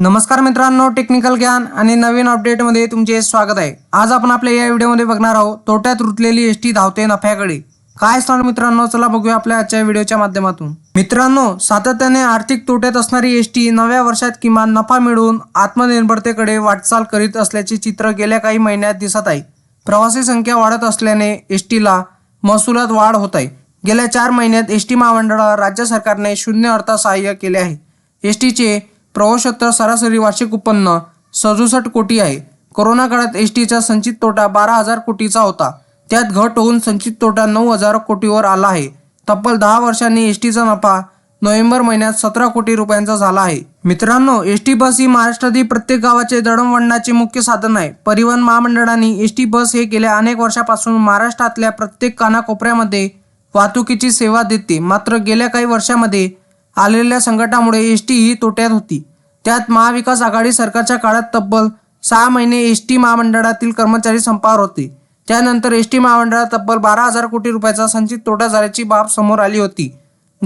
नमस्कार मित्रांनो टेक्निकल ज्ञान आणि नवीन अपडेटमध्ये तुमचे स्वागत आहे. आज आपण आपल्या या व्हिडिओमध्ये बघणार आहोत तोट्यात रुतलेली एस टी धावते नफ्याकडे. काय असणार मित्रांनो चला बघूया आपल्या आजच्या व्हिडिओच्या माध्यमातून. मित्रांनो सातत्याने आर्थिक तोट्यात असणारी एस टी नव्या वर्षात किमान नफा मिळवून आत्मनिर्भरतेकडे वाटचाल करीत असल्याचे चित्र गेल्या काही महिन्यात दिसत आहे. प्रवासी संख्या वाढत असल्याने एस टीला महसुलात वाढ होत आहे. गेल्या चार महिन्यात एस टी महामंडळाला राज्य सरकारने शून्य अर्थसहाय्य केले आहे. एस टीचे प्रवासोत्तर सरासरी वार्षिक उत्पन्न सदुसष्ट कोटी आहे. कोरोना काळात एस टीचा संचित तोटा बारा हजार कोटीचा होता. त्यात घट होऊन संचित तोटा नऊ हजार कोटीवर आला आहे. तब्बल दहा वर्षांनी एस टीचा नफा नोव्हेंबर महिन्यात सतरा कोटी रुपयांचा झाला आहे. मित्रांनो एस टी बस ही महाराष्ट्रातील प्रत्येक गावाचे दळणवळणाचे मुख्य साधन आहे. परिवहन महामंडळाने एस टी बस हे गेल्या अनेक वर्षापासून महाराष्ट्रातल्या प्रत्येक कानाकोपऱ्यामध्ये वाहतुकीची सेवा देते. मात्र गेल्या काही वर्षामध्ये आलेल्या संकटामुळे एस टी ही तोट्यात होती. त्यात महाविकास आघाडी सरकारच्या काळात तब्बल सहा महिने एस टी महामंडळातील कर्मचारी संपावर होते. त्यानंतर एस टी महामंडळात तब्बल बारा हजार कोटी रुपयाचा संचित तोटा झाल्याची बाब समोर आली होती.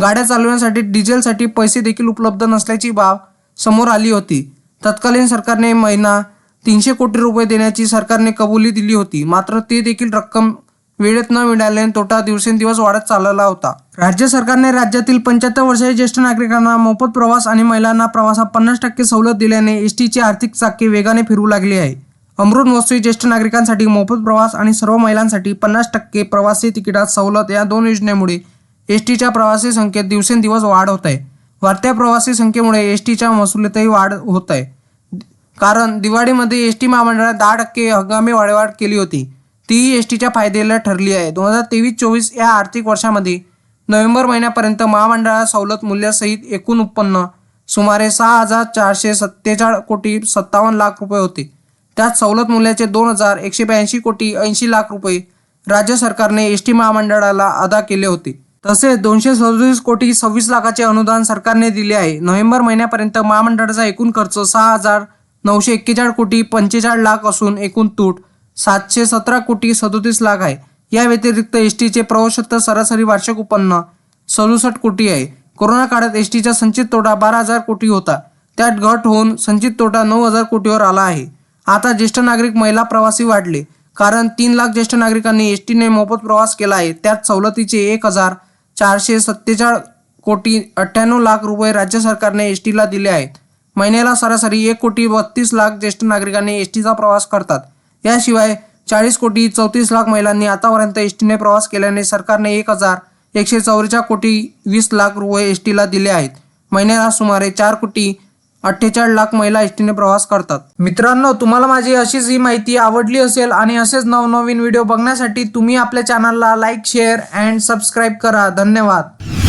गाड्या चालवण्यासाठी डिझेलसाठी पैसे देखील उपलब्ध नसल्याची बाब समोर आली होती. तत्कालीन सरकारने महिना तीनशे कोटी रुपये देण्याची सरकारने कबुली दिली होती. मात्र ते देखील रक्कम वेळेत न मिळाल्याने तोटा दिवसेंदिवस वाढत चालला होता. राज्य सरकारने राज्यातील पंच्याहत्तर वर्षाच्या ज्येष्ठ नागरिकांना मोफत प्रवास आणि महिलांना प्रवासात पन्नास टक्के सवलत दिल्याने एस टीची आर्थिक चाकी वेगाने फिरू लागली आहे. अमृत महोत्सवी ज्येष्ठ नागरिकांसाठी मोफत प्रवास आणि सर्व महिलांसाठी पन्नास टक्के प्रवासी तिकिटात सवलत या दोन योजनेमुळे एस टीच्या प्रवासी संख्येत दिवसेंदिवस वाढ होत आहे. वाढत्या प्रवासी संख्येमुळे एस टीच्या महसुलीतही वाढ होत आहे. कारण दिवाळीमध्ये एस टी महामंडळाने दहा टक्के हंगामी वाढवाढ केली होती. तीही एस टीच्या फायद्याला ठरली आहे. दोन हजार तेवीस चोवीस या आर्थिक वर्षामध्ये नोव्हेंबर महिन्यापर्यंत महामंडळाला सवलत मूल्यासहित एकूण उत्पन्न सुमारे सहा हजार चारशे सत्तेचाळीस कोटी सत्तावन्न लाख रुपये होते. त्यात सवलत मूल्याचे दोन हजार एकशे ब्याऐंशी कोटी ऐंशी लाख रुपये राज्य सरकारने एस टी महामंडळाला अदा केले होते. तसेच दोनशे सदोतीस कोटी सव्वीस लाखाचे अनुदान सरकारने दिले आहे. नोव्हेंबर महिन्यापर्यंत महामंडळाचा एकूण खर्च सहा हजार नऊशे एक्केचाळीस कोटी पंचेचाळीस लाख असून एकूण तूट सातशे सतरा कोटी सदोतीस लाख आहे. या व्यतिरिक्त एस टीचे प्रवशत्तर सरासरी वार्षिक उत्पन्न सदुसष्ट कोटी आहे. कोरोना काळात एस टीचा संचित तोटा बारा हजार कोटी होता. त्यात घट होऊन संचित तोटा नऊ हजार कोटीवर आला आहे. आता ज्येष्ठ नागरिक महिला प्रवासी वाढले. कारण तीन लाख ज्येष्ठ नागरिकांनी एस टीने मोफत प्रवास केला आहे. त्यात सवलतीचे एक हजार चारशे सत्तेचाळीस कोटी अठ्ठ्याण्णव लाख रुपये राज्य सरकारने एस टीला दिले आहेत. महिन्याला सरासरी एक कोटी बत्तीस लाख ज्येष्ठ नागरिकांनी एस टीचा प्रवास करतात. याशिवाय चाळीस कोटी चौतीस लाख महिलांनी आतापर्यंत एस टीने प्रवास केल्याने सरकारने एक हजार एकशे चौवेचाळीस कोटी वीस लाख रुपये एस टीला दिले आहेत. महिन्याला सुमारे चार कोटी अठ्ठेचाळीस लाख महिला एस टीने प्रवास करतात. मित्रांनो तुम्हाला माझी अशीच ही माहिती आवडली असेल आणि असेच नवनवीन व्हिडिओ बघण्यासाठी तुम्ही आपल्या चॅनलला लाईक शेअर अँड सबस्क्राईब करा. धन्यवाद.